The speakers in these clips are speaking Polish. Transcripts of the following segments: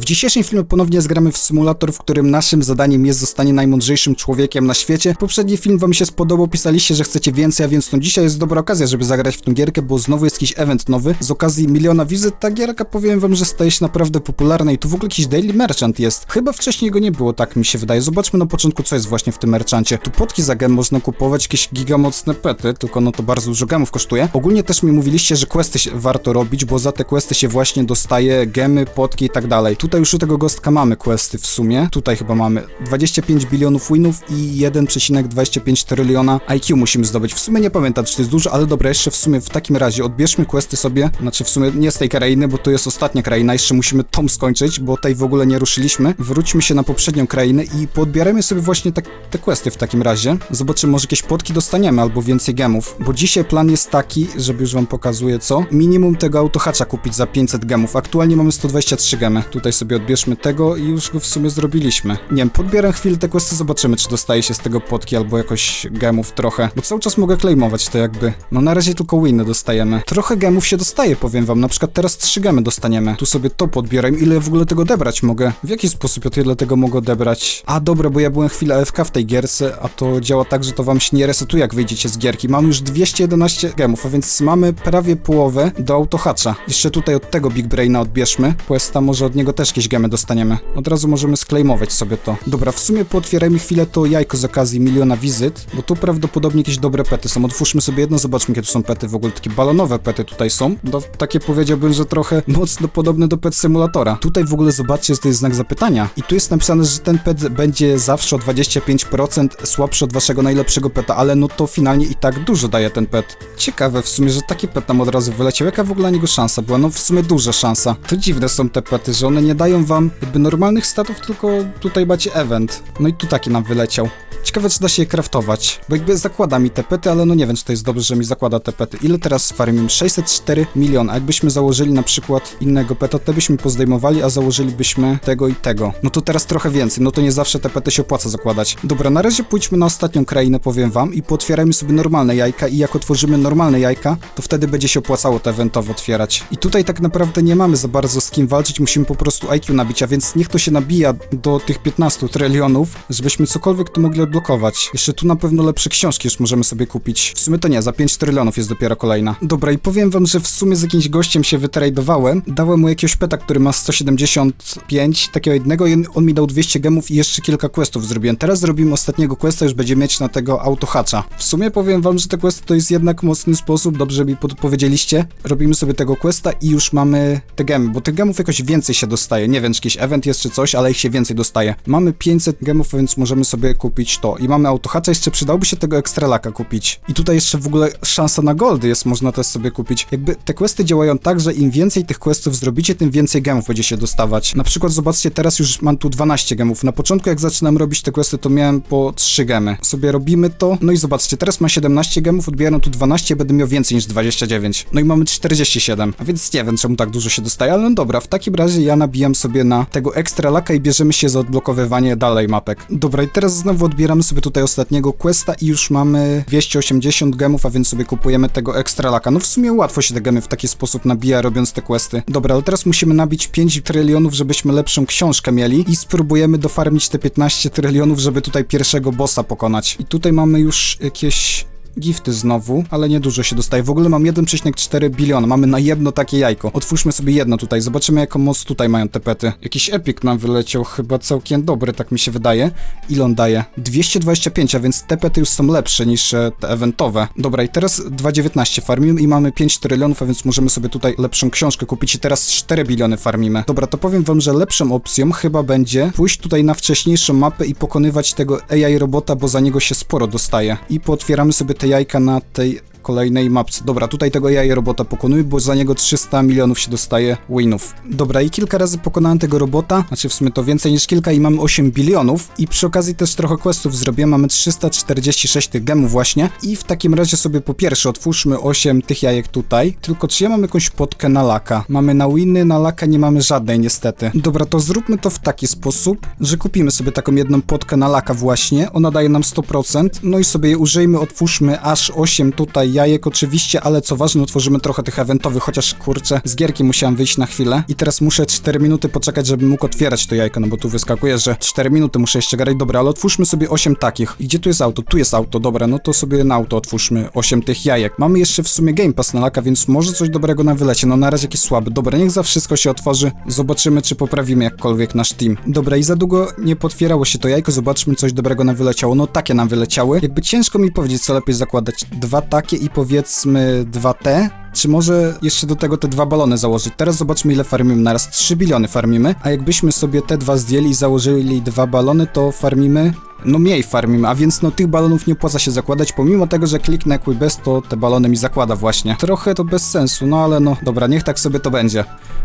W dzisiejszym filmie ponownie zgramy w symulator, w którym naszym zadaniem jest zostanie najmądrzejszym człowiekiem na świecie. Poprzedni film wam się spodobał, pisaliście, że chcecie więcej, a więc no dzisiaj jest dobra okazja, żeby zagrać w tą gierkę, bo znowu jest jakiś event nowy. Z okazji miliona wizyt ta gierka powiem wam, że staje się naprawdę popularna i tu w ogóle jakiś daily merchant jest. Chyba wcześniej go nie było, tak mi się wydaje. Zobaczmy na początku, co jest właśnie w tym merchancie. Tu potki za gem można kupować, jakieś gigamocne pety, tylko no to bardzo dużo gemów kosztuje. Ogólnie też mi mówiliście, że questy warto robić, bo za te questy się właśnie dostaje gemy, potki i tak dalej. Tutaj już u tego gostka mamy questy w sumie. Tutaj chyba mamy 25 bilionów winów i 1,25 tryliona IQ musimy zdobyć. W sumie nie pamiętam, czy to jest dużo, ale dobra, jeszcze w sumie w takim razie odbierzmy questy sobie, znaczy w sumie nie z tej krainy, bo to jest ostatnia kraina, jeszcze musimy tą skończyć, bo tej w ogóle nie ruszyliśmy. Wróćmy się na poprzednią krainę i podbieramy sobie właśnie tak, te questy w takim razie. Zobaczymy, może jakieś potki dostaniemy albo więcej gemów, bo dzisiaj plan jest taki, żeby już wam pokazuję co, minimum tego autohacza kupić za 500 gemów. Aktualnie mamy 123 gemy. Tutaj sobie odbierzmy tego i już go w sumie zrobiliśmy. Nie wiem, podbieram chwilę te questy, zobaczymy, czy dostaje się z tego potki albo jakoś gemów trochę, bo cały czas mogę claimować to jakby. No na razie tylko winy dostajemy. Trochę gemów się dostaje, powiem wam, na przykład teraz 3 gemy dostaniemy. Tu sobie to podbieram, ile w ogóle tego odebrać mogę? W jaki sposób ja tyle tego mogę odebrać? A dobra, bo ja byłem chwilę AFK w tej gierce, a to działa tak, że to wam się nie resetuje, jak wyjdziecie z gierki. Mam już 211 gemów, a więc mamy prawie połowę do autohacza. Jeszcze tutaj od tego Big Braina odbierzmy. Questa może od niego też jakieś gemy dostaniemy. Od razu możemy sklejmować sobie to. Dobra, w sumie pootwierajmy chwilę to jajko z okazji miliona wizyt, bo tu prawdopodobnie jakieś dobre pety są. Otwórzmy sobie jedno, zobaczmy jakie tu są pety. W ogóle takie balonowe pety tutaj są. No, takie powiedziałbym, że trochę mocno podobne do pet simulatora. Tutaj w ogóle zobaczcie, że to jest znak zapytania. I tu jest napisane, że ten pet będzie zawsze o 25% słabszy od waszego najlepszego peta, ale no to finalnie i tak dużo daje ten pet. Ciekawe w sumie, że taki pet nam od razu wyleciał. Jaka w ogóle na niego szansa była? No w sumie duża szansa. To dziwne są te pety, że one nie dają wam jakby normalnych statów, tylko tutaj macie event. No i tu taki nam wyleciał. Ciekawe, czy da się je craftować, bo jakby zakłada mi te pety, ale no nie wiem, czy to jest dobrze, że mi zakłada te pety. Ile teraz farmimy? 604 miliony. A jakbyśmy założyli na przykład innego peta, to byśmy pozdejmowali, a założylibyśmy tego i tego. No to teraz trochę więcej, no to nie zawsze te pety się opłaca zakładać. Dobra, na razie pójdźmy na ostatnią krainę, powiem wam, i pootwierajmy sobie normalne jajka i jak otworzymy normalne jajka, to wtedy będzie się opłacało te eventowo otwierać. I tutaj tak naprawdę nie mamy za bardzo z kim walczyć, musimy po prostu IQ nabić, a więc niech to się nabija do tych 15 trylionów, żebyśmy cokolwiek tu mogli odblokować. Jeszcze tu na pewno lepsze książki już możemy sobie kupić. W sumie to nie, za 5 trylionów jest dopiero kolejna. Dobra, i powiem wam, że w sumie z jakimś gościem się wytradowałem. Dałem mu jakiegoś peta, który ma 175, takiego jednego i on mi dał 200 gemów i jeszcze kilka questów zrobiłem. Teraz zrobimy ostatniego questa, już będzie mieć na tego autohacza. W sumie powiem wam, że te questy to jest jednak mocny sposób, dobrze mi podpowiedzieliście. Robimy sobie tego questa i już mamy te gemy, bo tych gemów jakoś więcej się dostaje. Nie wiem, czy jakiś event jest czy coś, ale ich się więcej dostaje. Mamy 500 gemów, więc możemy sobie kupić to. I mamy autohacza, jeszcze przydałby się tego ekstralaka kupić. I tutaj jeszcze w ogóle szansa na goldy jest, można też sobie kupić. Jakby te questy działają tak, że im więcej tych questów zrobicie, tym więcej gemów będzie się dostawać. Na przykład zobaczcie, teraz już mam tu 12 gemów. Na początku jak zaczynam robić te questy, to miałem po 3 gemy. Sobie robimy to, no i zobaczcie, teraz mam 17 gemów, odbieram tu 12, będę miał więcej niż 29. No i mamy 47, a więc nie wiem, czemu tak dużo się dostaje, ale no dobra, w takim razie ja nabijam sobie na tego ekstra laka i bierzemy się za odblokowywanie dalej mapek. Dobra, i teraz znowu odbieramy sobie tutaj ostatniego questa i już mamy 280 gemów, a więc sobie kupujemy tego ekstra laka. No w sumie łatwo się te gemy w taki sposób nabija, robiąc te questy. Dobra, ale teraz musimy nabić 5 trylionów, żebyśmy lepszą książkę mieli i spróbujemy dofarmić te 15 trylionów, żeby tutaj pierwszego bossa pokonać. I tutaj mamy już jakieś gifty znowu, ale niedużo się dostaje. W ogóle mam 1,4 biliona, mamy na jedno takie jajko. Otwórzmy sobie jedno tutaj, zobaczymy jaką moc tutaj mają te pety. Jakiś epic nam wyleciał, chyba całkiem dobry, tak mi się wydaje. Ile on daje? 225, a więc te pety już są lepsze niż e, te eventowe. Dobra, i teraz 2,19 farmimy i mamy 5 trylionów, a więc możemy sobie tutaj lepszą książkę kupić i teraz 4 biliony farmimy. Dobra, to powiem wam, że lepszą opcją chyba będzie pójść tutaj na wcześniejszą mapę i pokonywać tego AI robota, bo za niego się sporo dostaje. I pootwieramy sobie te jajka na tej kolejnej mapce. Dobra, tutaj tego jaja robota pokonuj, bo za niego 300 milionów się dostaje winów. Dobra, i kilka razy pokonałem tego robota, znaczy w sumie to więcej niż kilka i mamy 8 bilionów i przy okazji też trochę questów zrobiłem, mamy 346 tych gemów właśnie i w takim razie sobie po pierwsze otwórzmy 8 tych jajek tutaj, tylko czy ja mam jakąś potkę na laka? Mamy na winy, na laka nie mamy żadnej niestety. Dobra, to zróbmy to w taki sposób, że kupimy sobie taką jedną potkę na laka właśnie, ona daje nam 100%, no i sobie je użyjmy, otwórzmy aż 8 tutaj tutaj jajek oczywiście, ale co ważne, otworzymy trochę tych eventowych, chociaż kurczę, z gierki musiałem wyjść na chwilę i teraz muszę 4 minuty poczekać, żebym mógł otwierać to jajko, no bo tu wyskakuje, że 4 minuty muszę jeszcze gadać, dobra, ale otwórzmy sobie 8 takich. I gdzie tu jest auto? Tu jest auto, dobra, no to sobie na auto otwórzmy 8 tych jajek. Mamy jeszcze w sumie Game Pass na laka, więc może coś dobrego nam wylecie, no na razie jakiś słaby. Dobra, niech za wszystko się otworzy, zobaczymy, czy poprawimy jakkolwiek nasz team. Dobra, i za długo nie potwierało się to jajko, zobaczmy, coś dobrego nam wyleciało. No takie nam wyleciały. Jakby ciężko mi powiedzieć, co lepiej zakładać. Dwa takie i powiedzmy dwa te. Czy może jeszcze do tego te dwa balony założyć? Teraz zobaczmy ile farmimy naraz. 3 biliony farmimy, a jakbyśmy sobie te dwa zdjęli i założyli dwa balony, to farmimy no mniej farmimy, a więc no tych balonów nie opłaca się zakładać, pomimo tego, że kliknę Equibest, to te balony mi zakłada właśnie. Trochę to bez sensu, no ale no, dobra, niech tak sobie to będzie.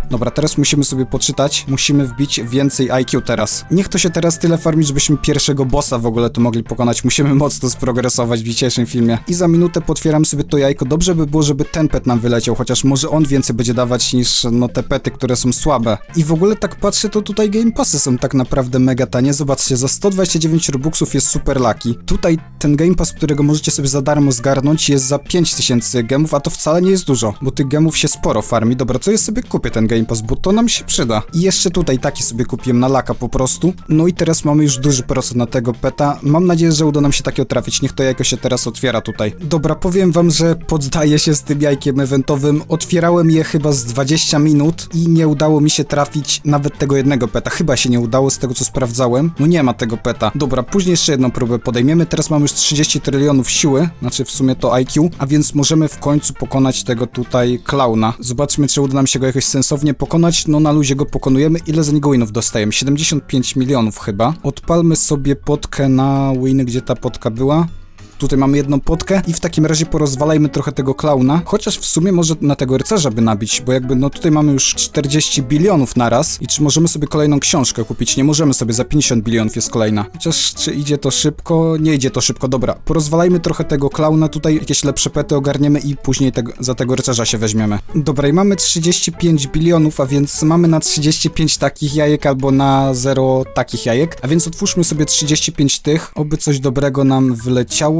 Dobra, teraz musimy sobie poczytać, musimy wbić więcej IQ teraz. Niech to się teraz tyle farmi, żebyśmy pierwszego bossa w ogóle tu mogli pokonać, musimy mocno sprogresować w dzisiejszym filmie. I za minutę potwieram sobie to jajko, dobrze by było, żeby ten pet nam wyleciał, chociaż może on więcej będzie dawać niż no te pety, które są słabe. I w ogóle tak patrzę, to tutaj Game Passy są tak naprawdę mega tanie, zobaczcie, za 129 robuxów jest super lucky. Tutaj ten Game Pass, którego możecie sobie za darmo zgarnąć jest za 5000 gemów, a to wcale nie jest dużo, bo tych gemów się sporo farmi. Dobra, co ja sobie kupię ten Game Pass, bo to nam się przyda. I jeszcze tutaj taki sobie kupiłem na laka po prostu. No i teraz mamy już duży procent na tego peta. Mam nadzieję, że uda nam się takiego trafić. Niech to jajko się teraz otwiera tutaj. Dobra, powiem wam, że poddaję się z tym jajkiem eventowym. Otwierałem je chyba z 20 minut i nie udało mi się trafić nawet tego jednego peta. Chyba się nie udało z tego, co sprawdzałem. No nie ma tego peta. Dobra, później jeszcze jedną próbę podejmiemy. Teraz mamy już 30 trylionów siły, znaczy w sumie to IQ, a więc możemy w końcu pokonać tego tutaj klauna. Zobaczmy, czy uda nam się go jakoś sensownie pokonać. No na luzie go pokonujemy. Ile za niego winów dostajemy? 75 milionów chyba. Odpalmy sobie potkę na winy, gdzie ta potka była. Tutaj mamy jedną potkę i w takim razie porozwalajmy trochę tego klauna, chociaż w sumie może na tego rycerza by nabić, bo jakby no tutaj mamy już 40 bilionów naraz i czy możemy sobie kolejną książkę kupić? Nie możemy sobie, za 50 bilionów jest kolejna. Chociaż czy idzie to szybko? Nie idzie to szybko, dobra. Porozwalajmy trochę tego klauna, tutaj jakieś lepsze pety ogarniemy i później tego, za tego rycerza się weźmiemy. Dobra i mamy 35 bilionów, a więc mamy na 35 takich jajek albo na 0 takich jajek, a więc otwórzmy sobie 35 tych, oby coś dobrego nam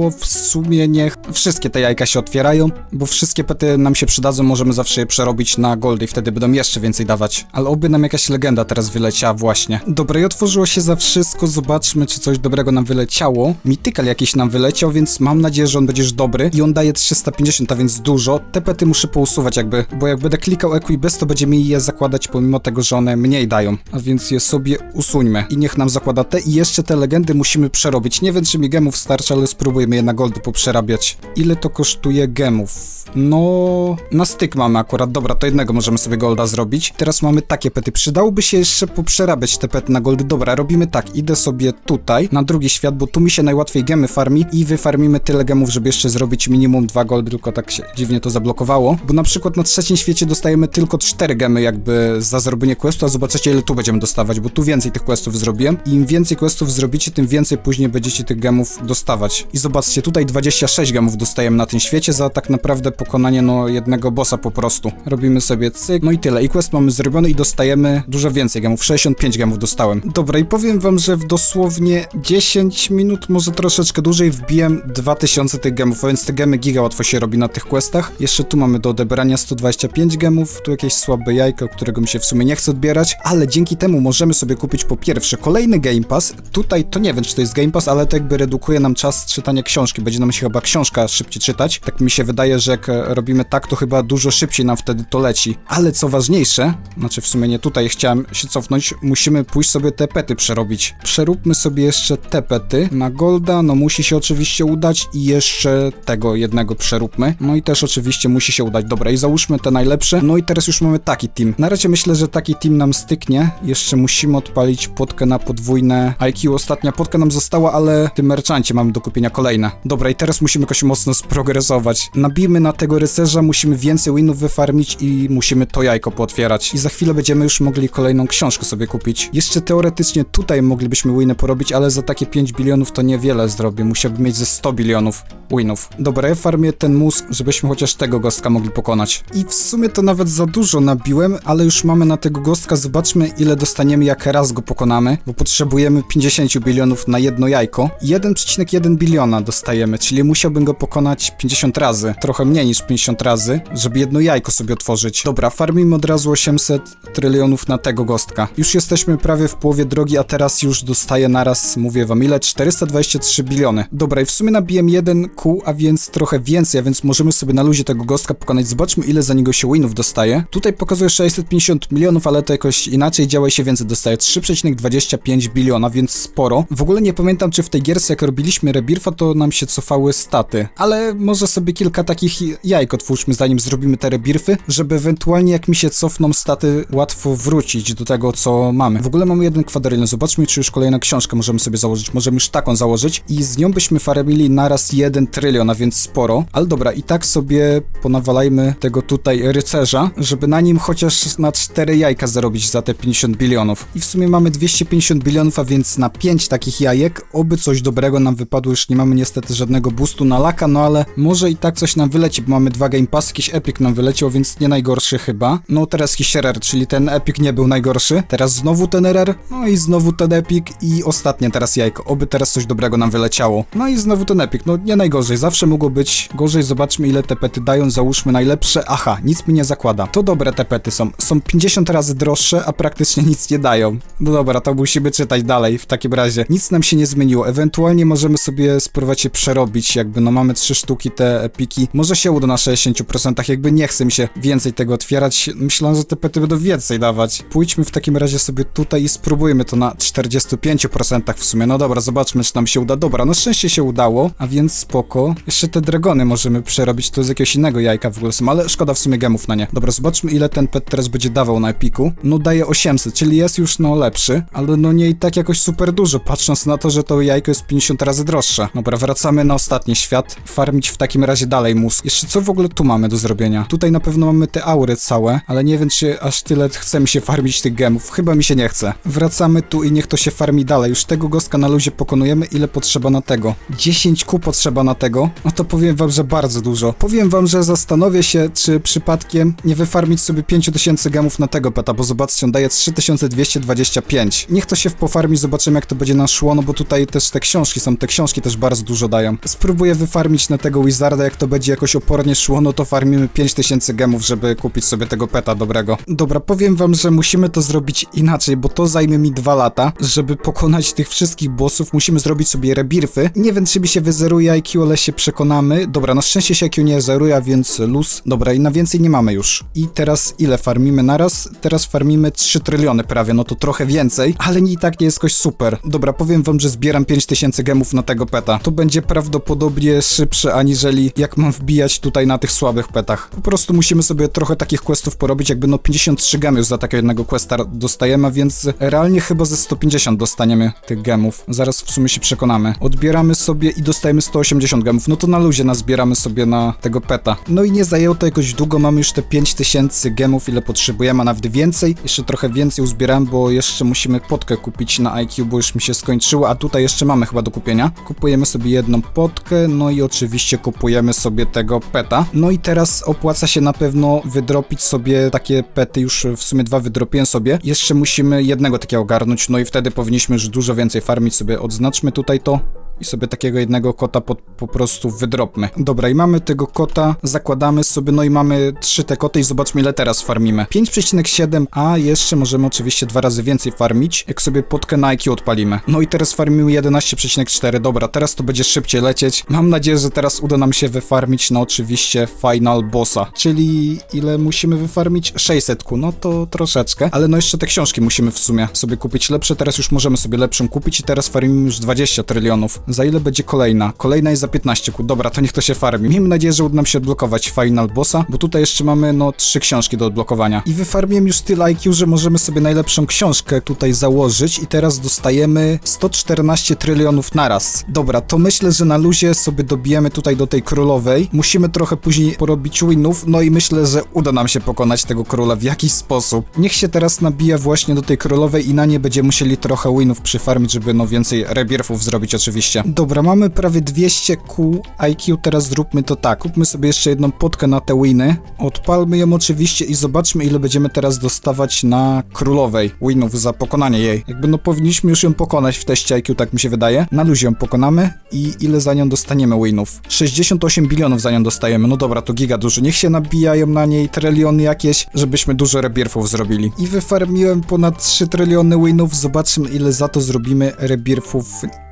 wleciało w sumie niech wszystkie te jajka się otwierają, bo wszystkie pety nam się przydadzą, możemy zawsze je przerobić na goldy i wtedy będą jeszcze więcej dawać. Ale oby nam jakaś legenda teraz wyleciała właśnie. Dobra, i otworzyło się za wszystko, zobaczmy czy coś dobrego nam wyleciało. Mitykal jakiś nam wyleciał, więc mam nadzieję, że on będzie już dobry i on daje 350, a więc dużo. Te pety muszę pousuwać jakby, bo jak będę klikał Equibest, to będzie mi je zakładać pomimo tego, że one mniej dają. A więc je sobie usuńmy i niech nam zakłada te i jeszcze te legendy musimy przerobić. Nie wiem czy mi gemów starczy, ale spróbujmy je na goldy poprzerabiać. Ile to kosztuje gemów? No, na styk mamy akurat. Dobra, to jednego możemy sobie golda zrobić. Teraz mamy takie pety. Przydałoby się jeszcze poprzerabiać te pety na goldy. Dobra, robimy tak. Idę sobie tutaj, na drugi świat, bo tu mi się najłatwiej gemy farmi i wyfarmimy tyle gemów, żeby jeszcze zrobić minimum dwa goldy, tylko tak się dziwnie to zablokowało. Bo na przykład na trzecim świecie dostajemy tylko cztery gemy jakby za zrobienie questu, a zobaczycie ile tu będziemy dostawać, bo tu więcej tych questów zrobiłem. Im więcej questów zrobicie, tym więcej później będziecie tych gemów dostawać. I zobaczcie, tutaj 26 gemów dostajemy na tym świecie za tak naprawdę pokonanie no jednego bossa po prostu. Robimy sobie cyk, no i tyle. I quest mamy zrobiony i dostajemy dużo więcej gemów. 65 gemów dostałem. Dobra, i powiem wam, że w dosłownie 10 minut, może troszeczkę dłużej wbiłem 2000 tych gemów, a więc te gemy giga łatwo się robi na tych questach. Jeszcze tu mamy do odebrania 125 gemów, tu jakieś słabe jajko, którego mi się w sumie nie chce odbierać, ale dzięki temu możemy sobie kupić po pierwsze kolejny Game Pass. Tutaj to nie wiem, czy to jest Game Pass, ale to jakby redukuje nam czas czytania książki. Będzie nam się chyba książka szybciej czytać. Tak mi się wydaje, że jak robimy tak, to chyba dużo szybciej nam wtedy to leci. Ale co ważniejsze, znaczy w sumie nie tutaj chciałem się cofnąć, musimy pójść sobie te pety przerobić. Przeróbmy sobie jeszcze te pety na golda, no musi się oczywiście udać i jeszcze tego jednego przeróbmy. No i też oczywiście musi się udać. Dobra, i załóżmy te najlepsze. No i teraz już mamy taki team. Na razie myślę, że taki team nam styknie. Jeszcze musimy odpalić potkę na podwójne IQ. Ostatnia potka nam została, ale w tym merchancie mamy do kupienia kolejne. Dobra, i teraz musimy jakoś mocno sprogresować. Nabijmy na tego rycerza, musimy więcej winów wyfarmić i musimy to jajko pootwierać. I za chwilę będziemy już mogli kolejną książkę sobie kupić. Jeszcze teoretycznie tutaj moglibyśmy winy porobić, ale za takie 5 bilionów to niewiele zrobię. Musiałbym mieć ze 100 bilionów winów. Dobra, ja farmię ten mózg, żebyśmy chociaż tego gostka mogli pokonać. I w sumie to nawet za dużo nabiłem, ale już mamy na tego gostka. Zobaczmy ile dostaniemy jak raz go pokonamy, bo potrzebujemy 50 bilionów na jedno jajko. 1,1 biliona dostaniemy dostajemy, czyli musiałbym go pokonać 50 razy, trochę mniej niż 50 razy, żeby jedno jajko sobie otworzyć. Dobra, farmimy od razu 800 trylionów na tego gostka. Już jesteśmy prawie w połowie drogi, a teraz już dostaję naraz, mówię wam ile, 423 biliony. Dobra, i w sumie nabiłem jeden kół, a więc trochę więcej, a więc możemy sobie na luzie tego gostka pokonać. Zobaczmy ile za niego się winów dostaje. Tutaj pokazuje 650 milionów, ale to jakoś inaczej działa się więcej dostaje. 3,25 biliona, więc sporo. W ogóle nie pamiętam, czy w tej gierce jak robiliśmy rebirfa, to nam się cofały staty. Ale może sobie kilka takich jajek otwórzmy, zanim zrobimy te rebirfy, żeby ewentualnie jak mi się cofną staty, łatwo wrócić do tego, co mamy. W ogóle mamy jeden kwadrylion. Zobaczmy, czy już kolejną książkę możemy sobie założyć. Możemy już taką założyć i z nią byśmy farmili naraz jeden trylion, a więc sporo. Ale dobra, i tak sobie ponawalajmy tego tutaj rycerza, żeby na nim chociaż na cztery jajka zarobić za te 50 bilionów. I w sumie mamy 250 bilionów, a więc na 5 takich jajek, oby coś dobrego nam wypadło. Już nie mamy niestety żadnego boostu na laka, no ale może i tak coś nam wyleci, bo mamy dwa Game Pass, jakiś Epic nam wyleciał, więc nie najgorszy chyba. No teraz jakiś RR, czyli ten Epic nie był najgorszy. Teraz znowu ten RR, no i znowu ten Epic i ostatnie teraz jajko. Oby teraz coś dobrego nam wyleciało. No i znowu ten Epic, no nie najgorzej, zawsze mogło być gorzej. Zobaczmy ile te pety dają, załóżmy najlepsze. Aha, nic mi nie zakłada. To dobre te pety są. Są 50 razy droższe, a praktycznie nic nie dają. No dobra, to musimy czytać dalej w takim razie. Nic nam się nie zmieniło. Ewentualnie możemy sobie spróbować je przerobić, jakby no mamy trzy sztuki te epiki. Może się uda na 60%, jakby nie chce mi się więcej tego otwierać. Myślałem, że te pety będą więcej dawać. Pójdźmy w takim razie sobie tutaj i spróbujmy to na 45% w sumie. No dobra, zobaczmy, czy nam się uda. Dobra, na szczęście się udało, a więc spoko. Jeszcze te dragony możemy przerobić, to z jakiegoś innego jajka w ogóle są, ale szkoda w sumie gemów na nie. Dobra, zobaczmy ile ten pet teraz będzie dawał na epiku. No daje 800, czyli jest już no lepszy, ale no nie i tak jakoś super dużo, patrząc na to, że to jajko jest 50 razy droższe. Dobra, wracamy na ostatni świat, farmić w takim razie dalej mózg. Jeszcze co w ogóle tu mamy do zrobienia? Tutaj na pewno mamy te aury całe, ale nie wiem czy aż tyle chce mi się farmić tych gemów. Chyba mi się nie chce. Wracamy tu i niech to się farmi dalej. Już tego gostka na luzie pokonujemy. Ile potrzeba na tego? 10 ku potrzeba na tego. No to powiem wam, że bardzo dużo. Powiem wam, że zastanowię się, czy przypadkiem nie wyfarmić sobie 5000 gemów na tego peta, bo zobaczcie, on daje 3225. Niech to się w pofarmi, zobaczymy jak to będzie nam szło, no bo tutaj też te książki są, te książki też bardzo dużo dają. Spróbuję wyfarmić na tego Wizarda, jak to będzie jakoś opornie szło, no to farmimy 5000 gemów, żeby kupić sobie tego peta dobrego. Dobra, powiem wam, że musimy to zrobić inaczej, bo to zajmie mi dwa lata, żeby pokonać tych wszystkich bossów, musimy zrobić sobie rebirfy. Nie wiem, czy mi się wyzeruje IQ, ale się przekonamy. Dobra, na szczęście się IQ nie zeruje, więc luz. Dobra, i na więcej nie mamy już. I teraz ile farmimy naraz? Teraz farmimy 3 tryliony prawie, no to trochę więcej, ale i tak nie jest jakoś super. Dobra, powiem wam, że zbieram 5000 gemów na tego peta. To będzie prawdopodobnie szybsze, aniżeli jak mam wbijać tutaj na tych słabych petach. Po prostu musimy sobie trochę takich questów porobić, jakby no 53 gemy już za takiego jednego questa dostajemy, więc realnie chyba ze 150 dostaniemy tych gemów. Zaraz w sumie się przekonamy. Odbieramy sobie i dostajemy 180 gemów, no to na luzie nazbieramy sobie na tego peta. No i nie zajęło to jakoś długo, mamy już te 5000 gemów, ile potrzebujemy, a nawet więcej. Jeszcze trochę więcej uzbierałem, bo jeszcze musimy potkę kupić na IQ, bo już mi się skończyło, a tutaj jeszcze mamy chyba do kupienia. Kupujemy sobie jedną potkę, no i oczywiście kupujemy sobie tego peta. No i teraz opłaca się na pewno wydropić sobie takie pety, już w sumie dwa wydropiłem sobie. Jeszcze musimy jednego takiego ogarnąć, no i wtedy powinniśmy już dużo więcej farmić sobie. Odznaczmy tutaj to i sobie takiego jednego kota po, po prostu wydropmy. Dobra, i mamy tego kota, zakładamy sobie, no i mamy trzy te koty i zobaczmy ile teraz farmimy. 5,7, a jeszcze możemy oczywiście dwa razy więcej farmić, jak sobie potkę na IQ odpalimy. No i teraz farmimy 11,4, dobra, teraz to będzie szybciej lecieć. Mam nadzieję, że teraz uda nam się wyfarmić, no oczywiście final bossa, czyli ile musimy wyfarmić? 600 ku, no to troszeczkę, ale no jeszcze te książki musimy w sumie sobie kupić lepsze, teraz już możemy sobie lepszą kupić i teraz farmimy już 20 trylionów. Za ile będzie kolejna? Kolejna jest za 15 ku. Dobra, to niech to się farmi. Miejmy nadzieję, że uda nam się odblokować final bossa, bo tutaj jeszcze mamy no trzy książki do odblokowania. I wyfarmiłem już tyle IQ, że możemy sobie najlepszą książkę tutaj założyć i teraz dostajemy 114 trylionów naraz. Dobra, to myślę, że na luzie sobie dobijemy tutaj do tej królowej. Musimy trochę później porobić winów, no i myślę, że uda nam się pokonać tego króla w jakiś sposób. Niech się teraz nabija właśnie do tej królowej i na nie będziemy musieli trochę winów przyfarmić, żeby no więcej rebirfów zrobić oczywiście 200. Dobra, mamy prawie 200 Q IQ, teraz zróbmy to tak. Kupmy sobie jeszcze jedną potkę na te winy. Odpalmy ją oczywiście i zobaczmy ile będziemy teraz dostawać na królowej winów za pokonanie jej. Jakby no powinniśmy już ją pokonać w teście IQ, tak mi się wydaje. Na luzie ją pokonamy i ile za nią dostaniemy winów? 68 bilionów za nią dostajemy. No dobra, to giga dużo. Niech się nabijają na niej tryliony jakieś, żebyśmy dużo rebirthów zrobili. I wyfarmiłem ponad 3 tryliony winów. Zobaczymy ile za to zrobimy rebirthów.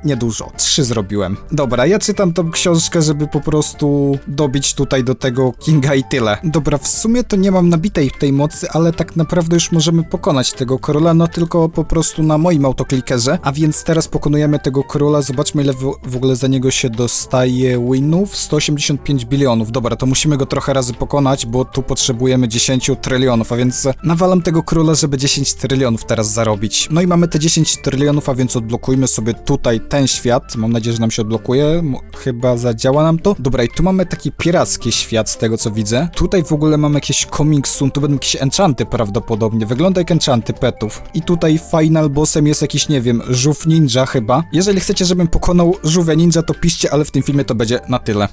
Niedużo. 3 zrobiłem. Dobra, ja czytam tą książkę, żeby po prostu dobić tutaj do tego Kinga i tyle. Dobra, w sumie to nie mam nabitej tej mocy, ale tak naprawdę już możemy pokonać tego króla, no tylko po prostu na moim autoklikerze. A więc teraz pokonujemy tego króla. Zobaczmy ile w, w ogóle za niego się dostaje winów. 185 bilionów. Dobra, to musimy go trochę razy pokonać, bo tu potrzebujemy 10 trylionów, a więc nawalam tego króla, żeby 10 trylionów teraz zarobić. No i mamy te 10 trylionów, a więc odblokujmy sobie tutaj ten świat. Mam nadzieję, że nam się odblokuje. Chyba zadziała nam to. Dobra, i tu mamy taki piracki świat, z tego co widzę. Tutaj w ogóle mamy jakieś comic soon, tu będą jakieś enchanty prawdopodobnie. Wygląda jak enchanty petów. I tutaj final bossem jest jakiś, nie wiem, żółw ninja chyba. Jeżeli chcecie, żebym pokonał żółwia ninja, to piszcie, ale w tym filmie to będzie na tyle.